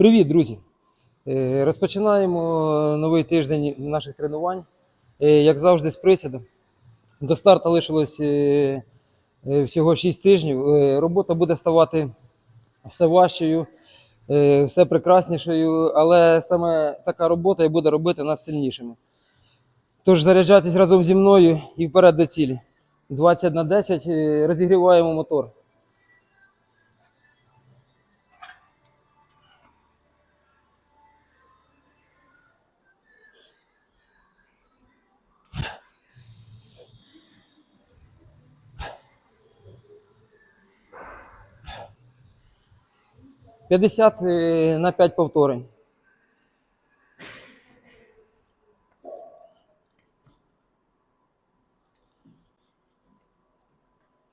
Привіт, друзі! Е, Розпочинаємо новий тиждень наших тренувань. Е, Як завжди, з присідом. До старту лишилось е, е, всього 6 тижнів. Е, Робота буде ставати все важчою, е, все прекраснішою, але саме така робота і буде робити нас сильнішими. Тож заряджайтесь разом зі мною і вперед до цілі. 20 на 10 е, розігріваємо мотор. – 50 е, на 5 повторень.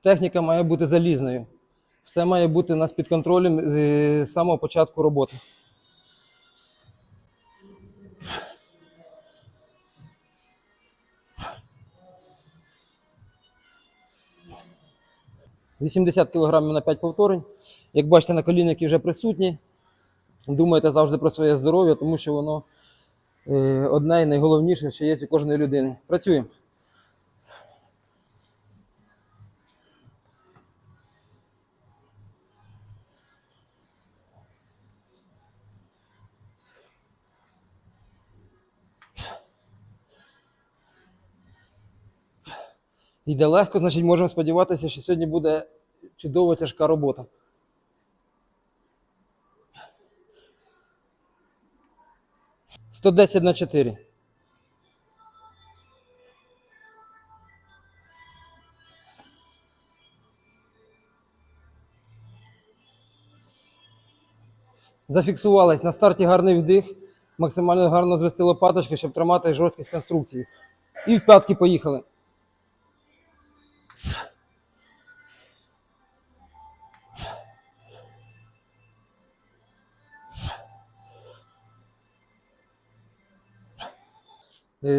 Техніка має бути залізною. Все має бути у нас під контролем з самого початку роботи. «80 кг на 5 повторень. Як бачите, на колінники вже присутні. Думайте завжди про своє здоров'я, тому що воно е, одне і найголовніше, що є у кожної людини. Працюємо. Йде легко, значить можемо сподіватися, що сьогодні буде чудово тяжка робота. Сто десять на чотири. Зафіксувались на старті гарний вдих, максимально гарно звести лопаточки, щоб тримати жорсткість конструкції. І в п'ятки поїхали.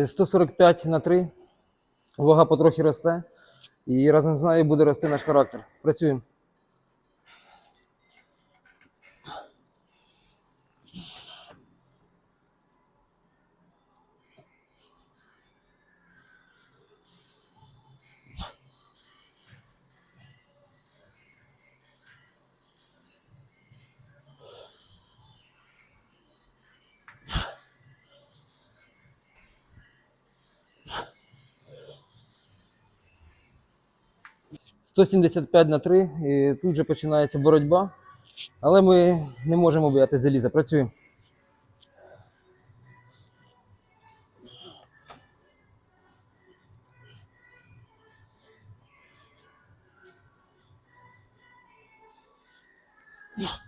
145 на 3. Вага потрохи росте. І разом з нею буде рости наш характер. Працюємо. – 175 на 3. І тут же починається боротьба. Але ми не можемо бояти заліза. Працюємо. Е,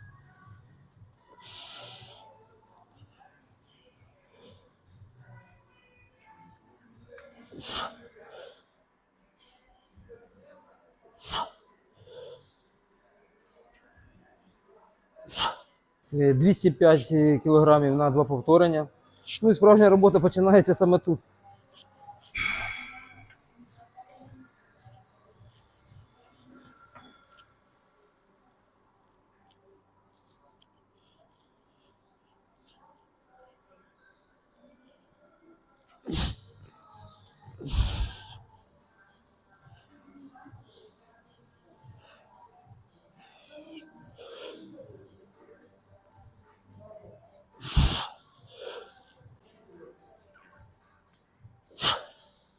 205 кілограмів на два повторення. Ну і справжня робота починається саме тут.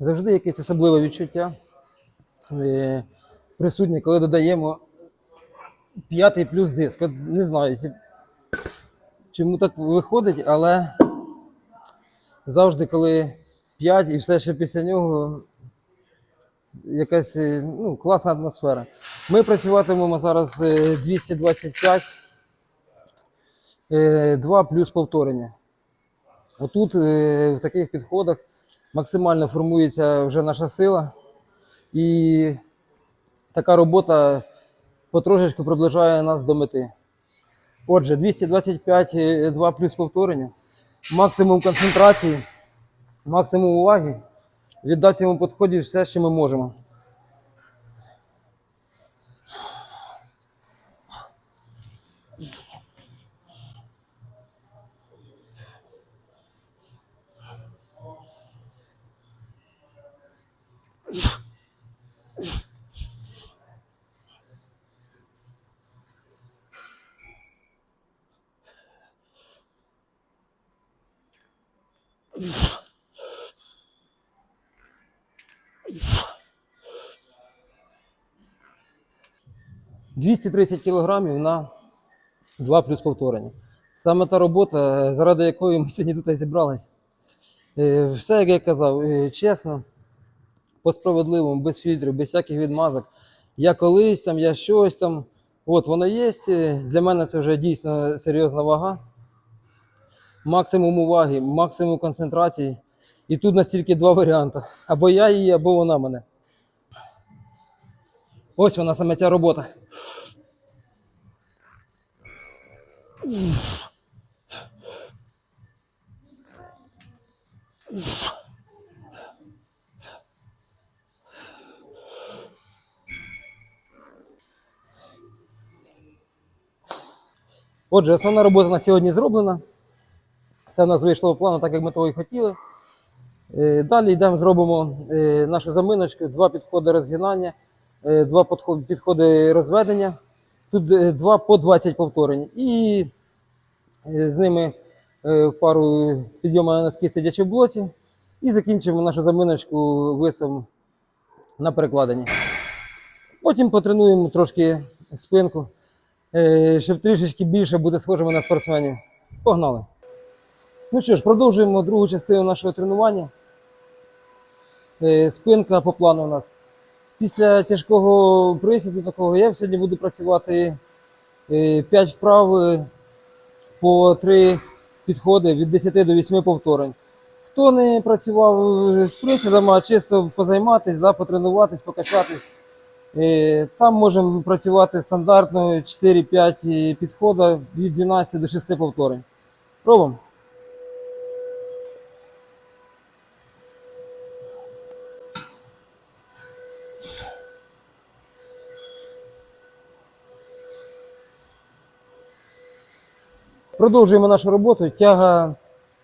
Завжди якесь особливе відчуття е, присутнє, коли додаємо п'ятий плюс диск. Не знаю, чому так виходить, але завжди, коли 5 і все ще після нього якась е, ну, класна атмосфера. Ми працюватимемо зараз е, 225, 2 плюс повторення. Отут е, в таких підходах максимально формується вже наша сила, і така робота потрошечку приближає нас до мети. Отже, 225 е, 2 плюс повторення, максимум концентрації, максимум уваги, віддати цьому підході все, що ми можемо. 230 кілограмів на 2 плюс повторення. Саме та робота, е, заради якої ми сьогодні тут зібрались. Е, все, як я казав, е, чесно, по-справедливому, без фільтрів, без всяких відмазок. Я колись там, я щось там. От воно є. Для мене це вже дійсно серйозна вага. Максимум уваги, максимум концентрації. І тут настільки два варіанти: або я її, або вона мене. Ось вона саме ця робота. Отже, основна робота на сьогодні зроблена. Все в нас вийшло в плану, так як ми того і хотіли. Е, Далі йдемо, зробимо е, нашу заминочку, два підходи розгинання, е, два підходи розведення. Тут два по 20 повторень. І з ними пару підйому на носки сидячи в блоці. І закінчимо нашу заминочку висом на перекладині. Потім потренуємо трошки спинку, щоб трішечки більше бути схожими на спортсменів. Погнали! Ну що ж, продовжуємо другу частину нашого тренування. Е, Спинка по плану у нас. Після тяжкого присіду такого я сьогодні буду працювати 5 вправ е, по 3 підходи від 10 до 8 повторень. Хто не працював е, з присідами, а чисто позайматись, да, потренуватись, покачатись, е, там можемо працювати стандартно 4-5 підходи від 12 до 6 повторень. Пробуємо. Продовжуємо нашу роботу. Тяга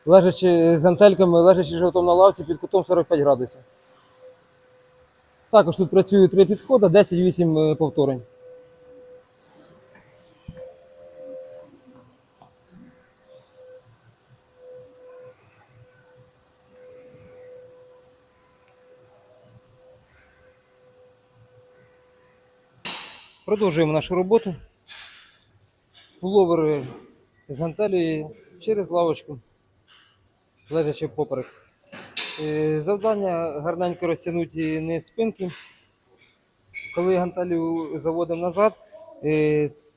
лежачи з антельками, лежачи животом на лавці під кутом 45 градусів. Також тут працюють три підходи, 10-8 повторень. Продовжуємо нашу роботу. Пуловери з гантелі через лавочку, лежачи поперек. Завдання гарненько розтягнути низ спинки. Коли гантелю заводимо назад,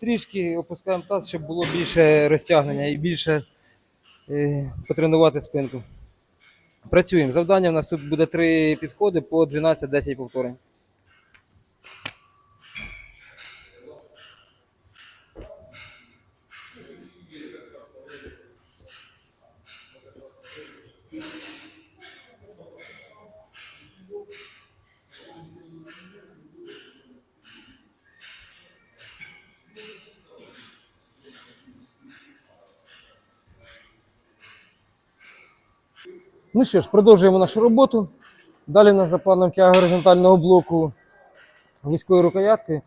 трішки опускаємо таз, щоб було більше розтягнення і більше потренувати спинку. Працюємо. Завдання у нас тут буде три підходи по 12-10 повторень. Ну що ж, продовжуємо нашу роботу. Далі нас за планом тяга горизонтального блоку вузькою рукояткою.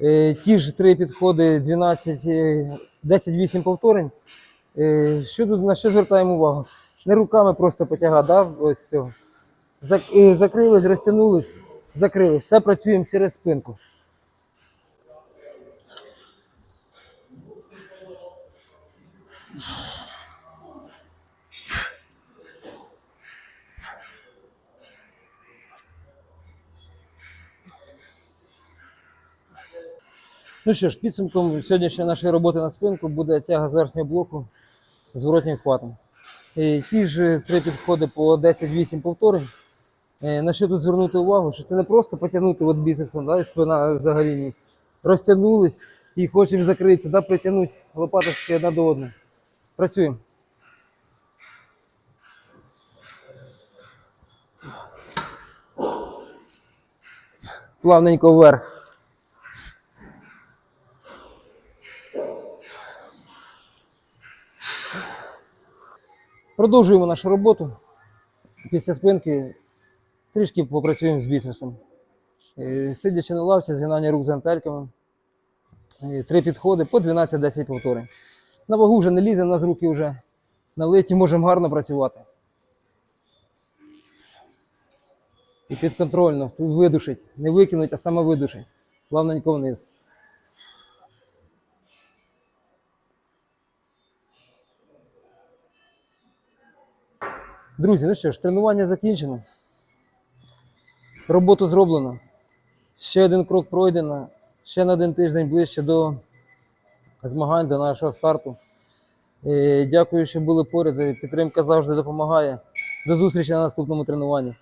Е, ті ж три підходи 12, е, 10-8 повторень. Е, що тут, на що звертаємо увагу? Не руками просто потягати, да? ось все. Закрились, розтягнулись, закрили. Все працюємо через спинку. Ну що ж, підсумком сьогоднішньої нашої роботи на спинку буде тяга з верхнього блоку з воротнім хватом. І ті ж три підходи по 10-8 повторень. Е, На що тут звернути увагу, що це не просто потягнути от біцепсом, да, і спина взагалі ні. Розтягнулись і хочемо закритися, да, притягнути лопаточки одна до одної. Працюємо. Плавненько вверх. Продовжуємо нашу роботу. Після спинки трішки попрацюємо з біцепсом. Е, Сидячи на лавці, згинання рук з гантельками. Е, Три підходи по 12-10 повторень. На вагу вже не лізе, у нас руки вже налиті, можемо гарно працювати. і підконтрольно видушить. Не викинуть, а саме видушить. Плавненько вниз. Друзі, ну що ж, тренування закінчено. Роботу зроблено. Ще один крок пройдено. Ще на один тиждень ближче до змагань, до нашого старту. Е, Дякую, що були поряд. Підтримка завжди допомагає. До зустрічі на наступному тренуванні.